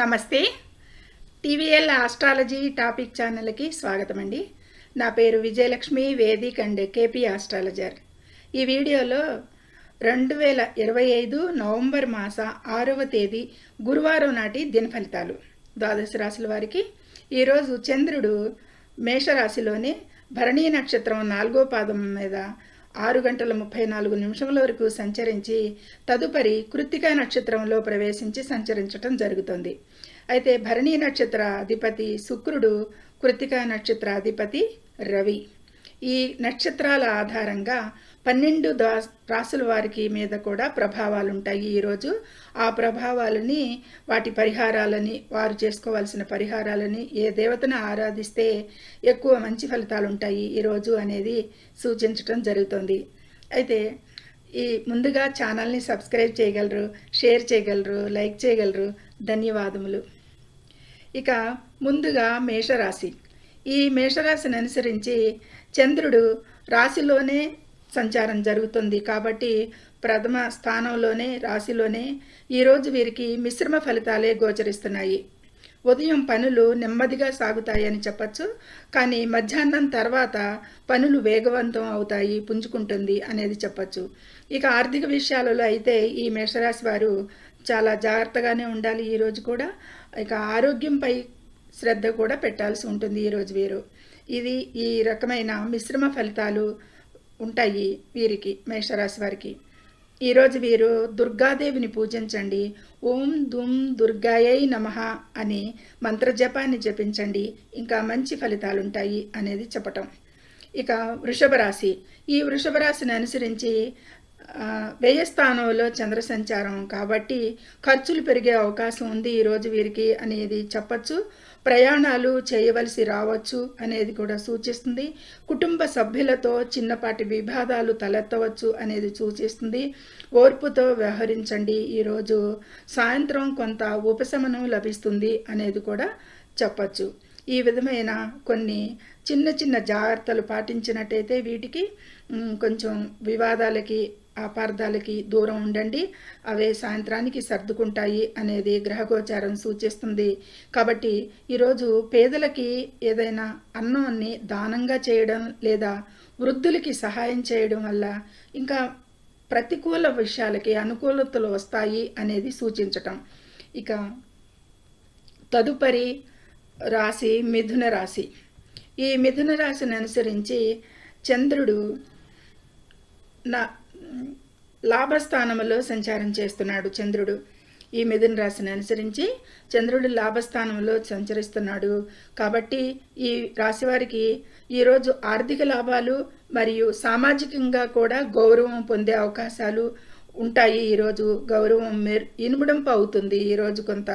నమస్తే. TVL astrology topic ఛానల్కి స్వాగతం అండి. నా పేరు Vijayalakshmi vedic and KP astrologer. ఈ వీడియోలో రెండు వేల ఇరవై ఐదు నవంబర్ మాస ఆరవ తేదీ గురువారం నాటి దిన ఫలితాలు ద్వాదశ రాశుల వారికి ఈరోజు చంద్రుడు మేషరాశిలోని భరణీ నక్షత్రం నాలుగో పాదం మీద ఆరు గంటల ముప్పై నాలుగు నిమిషముల వరకు సంచరించి తదుపరి కృత్తికా నక్షత్రంలో ప్రవేశించి సంచరించటం జరుగుతుంది. అయితే భరణీ నక్షత్ర అధిపతి శుక్రుడు కృతికా నక్షత్ర అధిపతి రవి. ఈ నక్షత్రాల ఆధారంగా పన్నెండు దా రాసుల వారికి మీద కూడా ప్రభావాలు ఉంటాయి ఈరోజు ఆ ప్రభావాలని వాటి పరిహారాలని వారు చేసుకోవాల్సిన పరిహారాలని ఏ దేవతను ఆరాధిస్తే ఎక్కువ మంచి ఫలితాలు ఉంటాయి ఈరోజు అనేది సూచించటం జరుగుతుంది. అయితే ఈ ముందుగా ఛానల్ని సబ్స్క్రైబ్ చేయగలరు షేర్ చేయగలరు లైక్ చేయగలరు. ధన్యవాదములు. ఇక ముందుగా మేషరాశి. ఈ మేషరాశిని అనుసరించి చంద్రుడు రాశిలోనే సంచారం జరుగుతుంది కాబట్టి ప్రథమ స్థానంలోనే రాశిలోనే ఈరోజు వీరికి మిశ్రమ ఫలితాలే గోచరిస్తున్నాయి. ఉదయం పనులు నెమ్మదిగా సాగుతాయని చెప్పచ్చు. కానీ మధ్యాహ్నం తర్వాత పనులు వేగవంతం అవుతాయి పుంజుకుంటుంది అనేది చెప్పచ్చు. ఇక ఆర్థిక విషయాలలో అయితే ఈ మేషరాశి వారు చాలా జాగ్రత్తగానే ఉండాలి ఈరోజు కూడా. ఇక ఆరోగ్యంపై శ్రద్ధ కూడా పెట్టాల్సి ఉంటుంది ఈరోజు వీరు. ఇది ఈ రకమైన మిశ్రమ ఫలితాలు ఉంటాయి వీరికి మేషరాశి వారికి. ఈరోజు వీరు దుర్గాదేవిని పూజించండి. ఓం దుమ్ దుర్గాయై నమ అని మంత్రజపాన్ని జపించండి. ఇంకా మంచి ఫలితాలు ఉంటాయి అనేది చెప్పటం. ఇక వృషభ రాశి. ఈ వృషభ రాశిని అనుసరించి వ్యయ స్థానంలో చంద్ర సంచారం కాబట్టి ఖర్చులు పెరిగే అవకాశం ఉంది ఈరోజు వీరికి అనేది చెప్పచ్చు. ప్రయాణాలు చేయవలసి రావచ్చు అనేది కూడా సూచిస్తుంది. కుటుంబ సభ్యులతో చిన్నపాటి విభేదాలు తలెత్తవచ్చు అనేది సూచిస్తుంది. ఓర్పుతో వ్యవహరించండి. ఈరోజు సాయంత్రం కొంత ఉపశమనం లభిస్తుంది అనేది కూడా చెప్పచ్చు. ఈ విధమైన కొన్ని చిన్న చిన్న జాగ్రత్తలు పాటించినట్టయితే వీటికి కొంచెం వివాదాలకి అపార్థాలకి దూరం ఉండండి. అవే సాయంత్రానికి సర్దుకుంటాయి అనేది గ్రహగోచారం సూచిస్తుంది. కాబట్టి ఈరోజు పేదలకి ఏదైనా అన్నాన్ని దానంగా చేయడం లేదా వృద్ధులకి సహాయం చేయడం వల్ల ఇంకా ప్రతికూల విషయాలకి అనుకూలతలు వస్తాయి అనేది సూచించటం. ఇక తదుపరి రాశి మిథున రాశి. ఈ మిథున రాశిని అనుసరించి చంద్రుడు నా లాభస్థానంలో సంచారం చేస్తున్నాడు చంద్రుడు. ఈ మిథున రాశిని అనుసరించి చంద్రుడు లాభస్థానంలో సంచరిస్తున్నాడు. కాబట్టి ఈ రాశివారికి ఈరోజు ఆర్థిక లాభాలు మరియు సామాజికంగా కూడా గౌరవం పొందే అవకాశాలు ఉంటాయి ఈరోజు. గౌరవం మెర్ ఇనుమడింపు అవుతుంది ఈరోజు కొంత.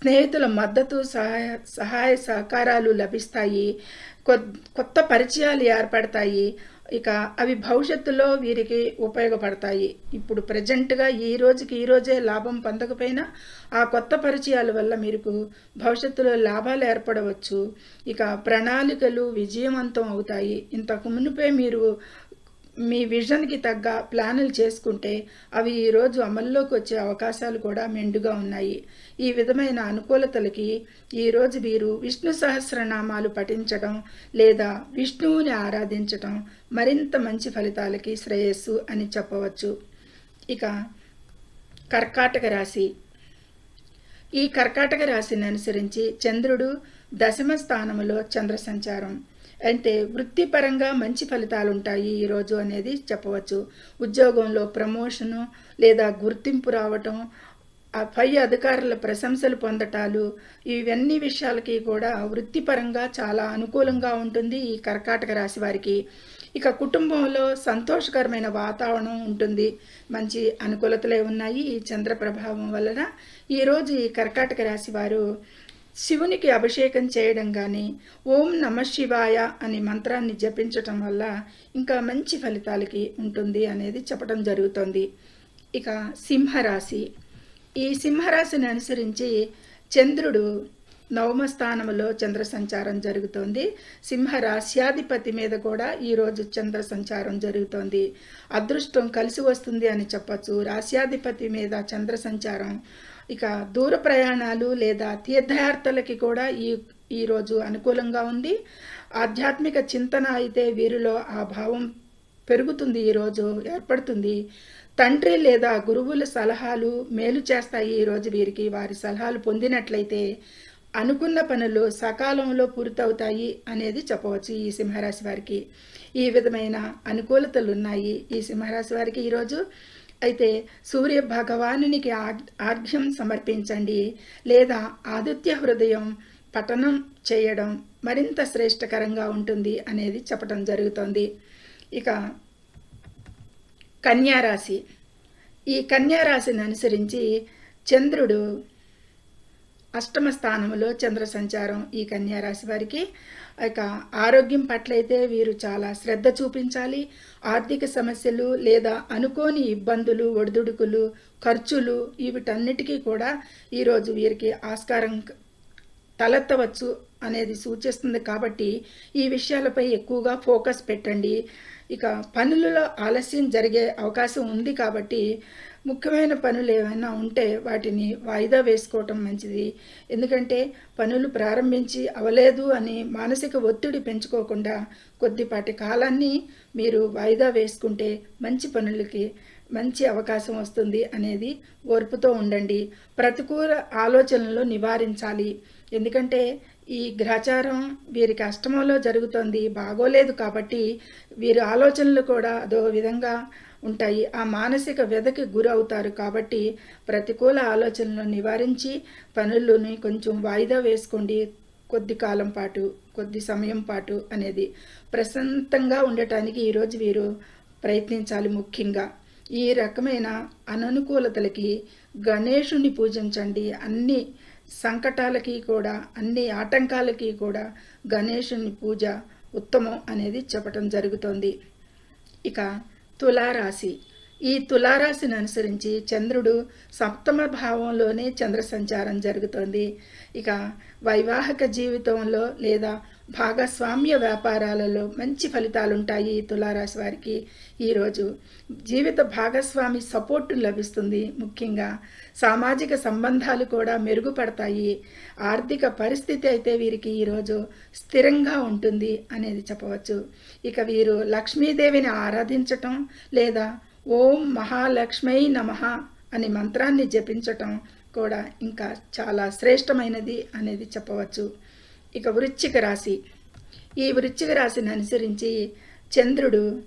స్నేహితుల మద్దతు సహాయ సహాయ సహకారాలు లభిస్తాయి. కొత్త పరిచయాలు ఏర్పడతాయి. ఇక అవి భవిష్యత్తులో వీరికి ఉపయోగపడతాయి. ఇప్పుడు ప్రజెంట్గా ఈ రోజుకి ఈ రోజే లాభం పొందకపోయినా ఆ కొత్త పరిచయాల వల్ల మీకు భవిష్యత్తులో లాభాలు ఏర్పడవచ్చు. ఇక ప్రణాళికలు విజయవంతం అవుతాయి. ఇంతకు మునిపే మీరు మీ విజన్కి తగ్గ ప్లానులు చేసుకుంటే అవి ఈరోజు అమల్లోకి వచ్చే అవకాశాలు కూడా మెండుగా ఉన్నాయి. ఈ విధమైన అనుకూలతలకి ఈరోజు వీరు విష్ణు సహస్రనామాలు పఠించడం లేదా విష్ణువుని ఆరాధించడం మరింత మంచి ఫలితాలకి శ్రేయస్సు అని చెప్పవచ్చు. ఇక కర్కాటక రాశి. ఈ కర్కాటక రాశిని అనుసరించి చంద్రుడు దశమ స్థానంలో చంద్ర సంచారం అంటే వృత్తిపరంగా మంచి ఫలితాలు ఉంటాయి ఈరోజు అనేది చెప్పవచ్చు. ఉద్యోగంలో ప్రమోషను లేదా గుర్తింపు రావటం పై అధికారుల ప్రశంసలు పొందటాలు ఇవన్నీ విషయాలకి కూడా వృత్తిపరంగా చాలా అనుకూలంగా ఉంటుంది ఈ కర్కాటక రాశి వారికి. ఇక కుటుంబంలో సంతోషకరమైన వాతావరణం ఉంటుంది. మంచి అనుకూలతలే ఉన్నాయి ఈ చంద్ర ప్రభావం వలన ఈరోజు ఈ కర్కాటక రాశి వారు శివునికి అభిషేకం చేయడం కానీ ఓం నమ శివాయ అనే మంత్రాన్ని జపించటం వల్ల ఇంకా మంచి ఫలితాలకి ఉంటుంది అనేది చెప్పడం జరుగుతుంది. ఇక సింహరాశి. ఈ సింహరాశిని అనుసరించి చంద్రుడు నవమ స్థానంలో చంద్ర సంచారం జరుగుతోంది. సింహ రాశ్యాధిపతి మీద కూడా ఈరోజు చంద్ర సంచారం జరుగుతోంది. అదృష్టం కలిసి వస్తుంది అని చెప్పచ్చు. రాశ్యాధిపతి మీద చంద్ర సంచారం ఇక దూర ప్రయాణాలు లేదా తీర్థయాత్రలకి కూడా ఈ ఈరోజు అనుకూలంగా ఉంది. ఆధ్యాత్మిక చింతన అయితే వీరిలో ఆ భావం పెరుగుతుంది ఈరోజు ఏర్పడుతుంది. తండ్రి లేదా గురువుల సలహాలు మేలు చేస్తాయి. ఈరోజు వీరికి వారి సలహాలు పొందినట్లయితే అనుకున్న పనులు సకాలంలో పూర్తవుతాయి అనేది చెప్పవచ్చు ఈ సింహరాశి వారికి. ఈ విధమైన అనుకూలతలు ఉన్నాయి ఈ సింహరాశి వారికి ఈరోజు అయితే సూర్య భగవానునికి ఆగ్- ఆర్ఘ్యం సమర్పించండి లేదా ఆదిత్య హృదయం పఠనం చేయడం మరింత శ్రేష్టకరంగా ఉంటుంది అనేది చెప్పడం జరుగుతోంది. ఇక కన్యారాశి. ఈ కన్యారాశిని అనుసరించి చంద్రుడు అష్టమ స్థానంలో చంద్ర సంచారం ఈ కన్యారాశి వారికి. ఇక ఆరోగ్యం పట్లయితే వీరు చాలా శ్రద్ధ చూపించాలి. ఆర్థిక సమస్యలు లేదా అనుకోని ఇబ్బందులు ఒడిదుడుకులు ఖర్చులు వీటన్నిటికీ కూడా ఈరోజు వీరికి ఆస్కారం తలెత్తవచ్చు అనేది సూచిస్తుంది కాబట్టి ఈ విషయాలపై ఎక్కువగా ఫోకస్ పెట్టండి. ఇక పనులలో ఆలస్యం జరిగే అవకాశం ఉంది కాబట్టి ముఖ్యమైన పనులు ఏమైనా ఉంటే వాటిని వాయిదా వేసుకోవటం మంచిది. ఎందుకంటే పనులు ప్రారంభించి అవలేదు అని మానసిక ఒత్తిడి పెంచుకోకుండా కొద్దిపాటి కాలాన్ని మీరు వాయిదా వేసుకుంటే మంచి పనులకి మంచి అవకాశం వస్తుంది అనేది ఓర్పుతో ఉండండి. ప్రతికూల ఆలోచనలు నివారించాలి. ఎందుకంటే ఈ గ్రహచారం వీరికి అష్టమంలో జరుగుతోంది. బాగోలేదు కాబట్టి వీరి ఆలోచనలు కూడా అదో విధంగా ఉంటాయి. ఆ మానసిక వ్యధకి గురవుతారు కాబట్టి ప్రతికూల ఆలోచనలను నివారించి పనులని కొంచెం వాయిదా వేసుకోండి. కొద్ది కాలం పాటు కొద్ది సమయం పాటు అనేది ప్రశాంతంగా ఉండటానికి ఈరోజు వీరు ప్రయత్నించాలి ముఖ్యంగా. ఈ రకమైన అననుకూలతలకి గణేషుని పూజించండి. అన్ని సంకటాలకి కూడా అన్ని ఆటంకాలకి కూడా గణేషుని పూజ ఉత్తమం అనేది చెప్పటం జరుగుతోంది. ఇక తులారాశి. ఈ తులారాశిని అనుసరించి చంద్రుడు సప్తమ భావంలోనే చంద్ర సంచారం జరుగుతోంది. ఇక వైవాహిక జీవితంలో లేదా భాగస్వామ్య వ్యాపారాలలో మంచి ఫలితాలు ఉంటాయి ఈ తులారాశి వారికి. ఈరోజు జీవిత భాగస్వామి సపోర్టు లభిస్తుంది. ముఖ్యంగా సామాజిక సంబంధాలు కూడా మెరుగుపడతాయి. ఆర్థిక పరిస్థితి అయితే వీరికి ఈరోజు స్థిరంగా ఉంటుంది అనేది చెప్పవచ్చు. ఇక వీరు లక్ష్మీదేవిని ఆరాధించటం లేదా ఓం మహాలక్ష్మై నమః అనే మంత్రాన్ని జపించటం కూడా ఇంకా చాలా శ్రేష్టమైనది అనేది చెప్పవచ్చు. ఇక వృశ్చిక రాశి. ఈ వృశ్చిక రాశిని అనుసరించి చంద్రుడు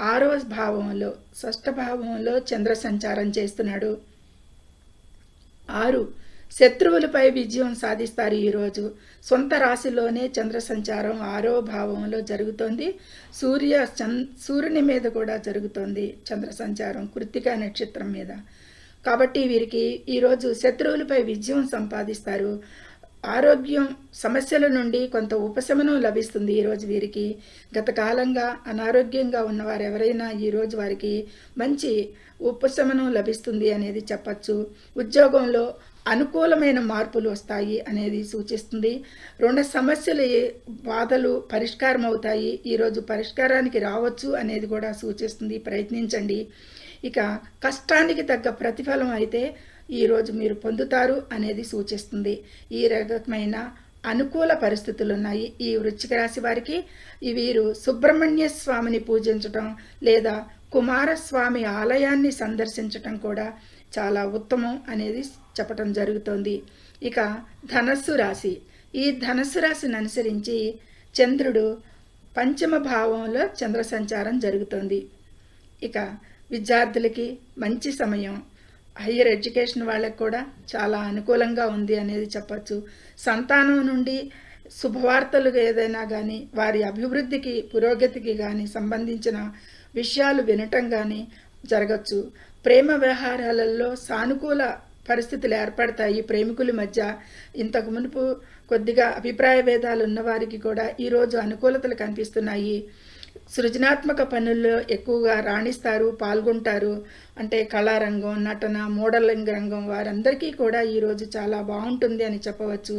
ఆరో భావంలో షష్ఠ భావంలో చంద్ర సంచారం చేస్తున్నాడు. ఆరు శత్రువులపై విజయం సాధిస్తారు ఈరోజు సొంత రాశిలోనే చంద్ర సంచారం ఆరో భావంలో జరుగుతోంది. సూర్య చన్ సూర్యుని మీద కూడా జరుగుతోంది చంద్ర సంచారం కృత్తిక నక్షత్రం మీద. కాబట్టి వీరికి ఈరోజు శత్రువులపై విజయం సంపాదిస్తారు. ఆరోగ్యం సమస్యల నుండి కొంత ఉపశమనం లభిస్తుంది ఈరోజు వీరికి. గత కాలంగా అనారోగ్యంగా ఉన్నవారు ఎవరైనా ఈరోజు వారికి మంచి ఉపశమనం లభిస్తుంది అనేది చెప్పచ్చు. ఉద్యోగంలో అనుకూలమైన మార్పులు వస్తాయి అనేది సూచిస్తుంది. రుణ సమస్యలు బాధలు పరిష్కారం అవుతాయి ఈరోజు పరిష్కారానికి రావచ్చు అనేది కూడా సూచిస్తుంది. ప్రయత్నించండి. ఇక కష్టానికి తగ్గ ప్రతిఫలం అయితే ఈరోజు మీరు పొందుతారు అనేది సూచిస్తుంది. ఈ రకమైన అనుకూల పరిస్థితులు ఉన్నాయి ఈ వృశ్చిక రాశి వారికి వీరు సుబ్రహ్మణ్య స్వామిని పూజించటం లేదా కుమారస్వామి ఆలయాన్ని సందర్శించటం కూడా చాలా ఉత్తమం అనేది చెప్పటం జరుగుతోంది. ఇక ధనస్సు రాశి. ఈ ధనస్సు రాశిని అనుసరించి చంద్రుడు పంచమ భావంలో చంద్ర సంచారం జరుగుతోంది. ఇక విద్యార్థులకి మంచి సమయం. హయ్యర్ ఎడ్యుకేషన్ వాళ్ళకి కూడా చాలా అనుకూలంగా ఉంది అనేది చెప్పచ్చు. సంతానం నుండి శుభవార్తలు ఏదైనా కానీ వారి అభివృద్ధికి పురోగతికి కానీ సంబంధించిన విషయాలు వినటం కానీ జరగచ్చు. ప్రేమ వ్యవహారాలలో సానుకూల పరిస్థితులు ఏర్పడతాయి. ప్రేమికుల మధ్య ఇంతకు మునుపు కొద్దిగా అభిప్రాయ భేదాలు ఉన్నవారికి కూడా ఈరోజు అనుకూలతలు కనిపిస్తున్నాయి. సృజనాత్మక పనుల్లో ఎక్కువగా రాణిస్తారు పాల్గొంటారు. అంటే కళారంగం నటన మోడలింగ్ రంగం వారందరికీ కూడా ఈరోజు చాలా బాగుంటుంది అని చెప్పవచ్చు.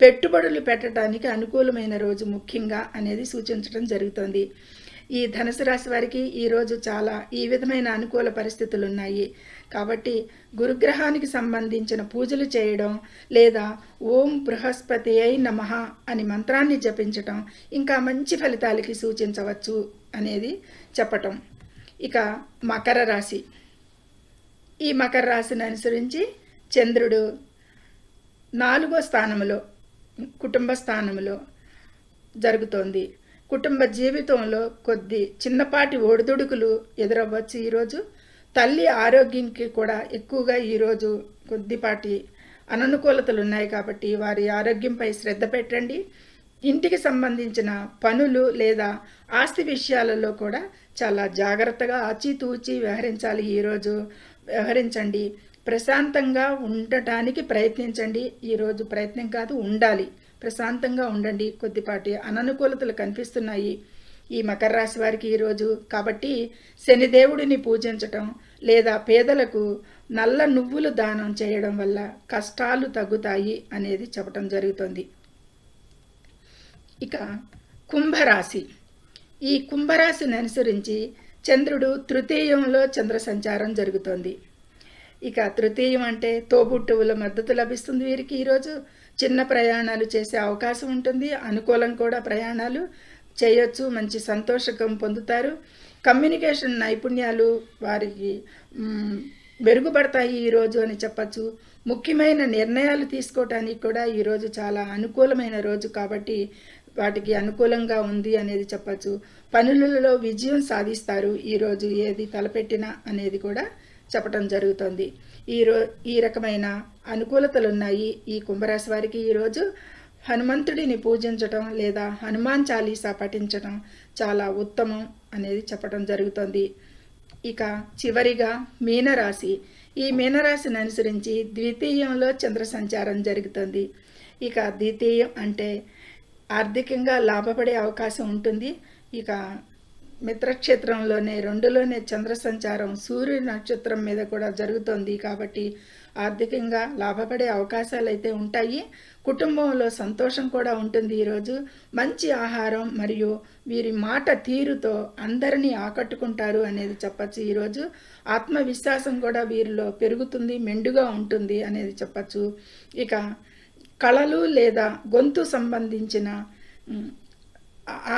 పెట్టుబడులు పెట్టడానికి అనుకూలమైన రోజు ముఖ్యంగా అనేది సూచించడం జరుగుతుంది. ఈ ధనుసు రాశి వారికి ఈరోజు చాలా ఈ విధమైన అనుకూల పరిస్థితులు ఉన్నాయి కాబట్టి గురుగ్రహానికి సంబంధించిన పూజలు చేయడం లేదా ఓం బృహస్పతి అయి నమః అని మంత్రాన్ని జపించటం ఇంకా మంచి ఫలితాలకి సూచించవచ్చు అనేది చెప్పటం. ఇక మకర రాశి. ఈ మకర రాశిని అనుసరించి చంద్రుడు నాలుగో స్థానంలో కుటుంబ స్థానంలో జరుగుతోంది. కుటుంబ జీవితంలో కొద్ది చిన్నపాటి ఒడిదుడుకులు ఎదురవ్వచ్చు ఈరోజు. తల్లి ఆరోగ్యానికి కూడా ఎక్కువగా ఈరోజు కొద్దిపాటి అననుకూలతలు ఉన్నాయి కాబట్టి వారి ఆరోగ్యంపై శ్రద్ధ పెట్టండి. ఇంటికి సంబంధించిన పనులు లేదా ఆస్తి విషయాలలో కూడా చాలా జాగ్రత్తగా ఆచితూచి వ్యవహరించాలి. ఈరోజు వ్యవహరించండి. ప్రశాంతంగా ఉండటానికి ప్రయత్నించండి. ఈరోజు ప్రయత్నం కాదు ఉండాలి. ప్రశాంతంగా ఉండండి. కొద్దిపాటి అననుకూలతలు కనిపిస్తున్నాయి. ఈ మకర రాశి వారికి ఈరోజు కాబట్టి శనిదేవుడిని పూజించటం లేదా పేదలకు నల్ల నువ్వులు దానం చేయడం వల్ల కష్టాలు తగ్గుతాయి అనేది చెప్పటం జరుగుతుంది. ఇక కుంభరాశి. ఈ కుంభరాశిని అనుసరించి చంద్రుడు తృతీయంలో చంద్ర సంచారం జరుగుతోంది. ఇక తృతీయం అంటే తోబుట్టువుల మద్దతు లభిస్తుంది వీరికి ఈరోజు చిన్న ప్రయాణాలు చేసే అవకాశం ఉంటుంది. అనుకూలం కూడా ప్రయాణాలు. చేయొచ్చు మంచి సంతోషకం పొందుతారు. కమ్యూనికేషన్ నైపుణ్యాలు వారికి మెరుగుపడతాయి ఈరోజు అని చెప్పచ్చు. ముఖ్యమైన నిర్ణయాలు తీసుకోవటానికి కూడా ఈరోజు చాలా అనుకూలమైన రోజు కాబట్టి వాటికి అనుకూలంగా ఉంది అనేది చెప్పచ్చు. పనులలో విజయం సాధిస్తారు ఈరోజు ఏది తలపెట్టినా అనేది కూడా చెప్పటం జరుగుతుంది. ఈ రో ఈ రకమైన అనుకూలతలు ఉన్నాయి ఈ కుంభరాశి వారికి ఈరోజు హనుమంతుడిని పూజించటం లేదా హనుమాన్ చాలీసా పఠించటం చాలా ఉత్తమం అనేది చెప్పటం జరుగుతుంది. ఇక చివరిగా మీనరాశి. ఈ మీనరాశిని అనుసరించి ద్వితీయంలో చంద్ర సంచారం జరుగుతుంది. ఇక ద్వితీయం అంటే ఆర్థికంగా లాభపడే అవకాశం ఉంటుంది. ఇక మిత్రక్షేత్రంలోనే రెండులోనే చంద్ర సంచారం సూర్య నక్షత్రం మీద కూడా జరుగుతోంది కాబట్టి ఆర్థికంగా లాభపడే అవకాశాలు అయితే ఉంటాయి. కుటుంబంలో సంతోషం కూడా ఉంటుంది ఈరోజు. మంచి ఆహారం మరియు వీరి మాట తీరుతో అందరినీ ఆకట్టుకుంటారు అనేది చెప్పచ్చు ఈరోజు. ఆత్మవిశ్వాసం కూడా వీరిలో పెరుగుతుంది మెండుగా ఉంటుంది అనేది చెప్పచ్చు. ఇక కళలు లేదా గొంతు సంబంధించిన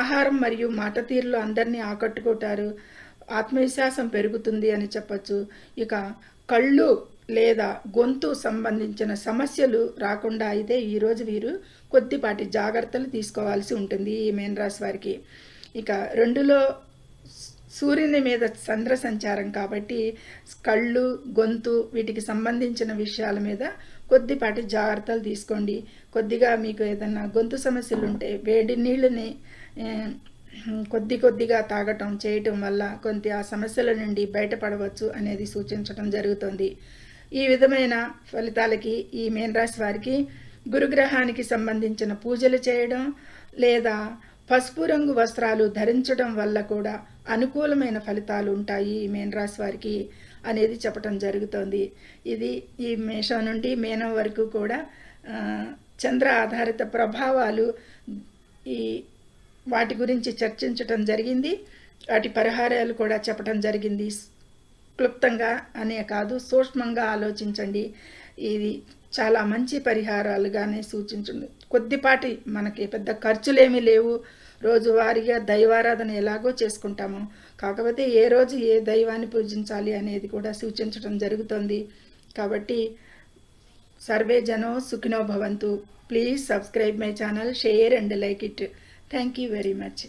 ఆహారం మరియు మాట తీరులో అందరినీ ఆకట్టుకుంటారు. ఆత్మవిశ్వాసం పెరుగుతుంది అని చెప్పచ్చు. ఇక కళ్ళు లేదా గొంతు సంబంధించిన సమస్యలు రాకుండా అయితే ఈరోజు వీరు కొద్దిపాటి జాగ్రత్తలు తీసుకోవాల్సి ఉంటుంది ఈ మేన్ రాశి వారికి. ఇక రెండులో సూర్యుని మీద చంద్ర సంచారం కాబట్టి కళ్ళు గొంతు వీటికి సంబంధించిన విషయాల మీద కొద్దిపాటి జాగ్రత్తలు తీసుకోండి. కొద్దిగా మీకు ఏదైనా గొంతు సమస్యలు ఉంటే వేడి నీళ్ళని కొద్ది కొద్దిగా తాగటం చేయటం వల్ల కొంత ఆ సమస్యల నుండి బయటపడవచ్చు అనేది సూచించడం జరుగుతుంది. ఈ విధమైన ఫలితాలకి ఈ మీనరాశి వారికి గురుగ్రహానికి సంబంధించిన పూజలు చేయడం లేదా పసుపు రంగు వస్త్రాలు ధరించడం వల్ల కూడా అనుకూలమైన ఫలితాలు ఉంటాయి ఈ మేన్ వారికి అనేది చెప్పటం జరుగుతోంది. ఇది ఈ మేషం నుండి మేనం వరకు కూడా చంద్ర ఆధారిత ప్రభావాలు ఈ వాటి గురించి చర్చించటం జరిగింది. వాటి పరిహారాలు కూడా చెప్పటం జరిగింది. క్లుప్తంగా అనే కాదు సూక్ష్మంగా ఆలోచించండి. ఇది చాలా మంచి పరిహారాలుగానే సూచించండి. కొద్దిపాటి మనకి పెద్ద ఖర్చులేమీ లేవు. రోజువారీగా దైవారాధన ఎలాగో చేసుకుంటాము. కాకపోతే ఏ రోజు ఏ దైవాన్ని పూజించాలి అనేది కూడా సూచించడం జరుగుతుంది. కాబట్టి సర్వే జనో సుఖినో భవంతు. Please subscribe my channel share and like it. Thank you very much.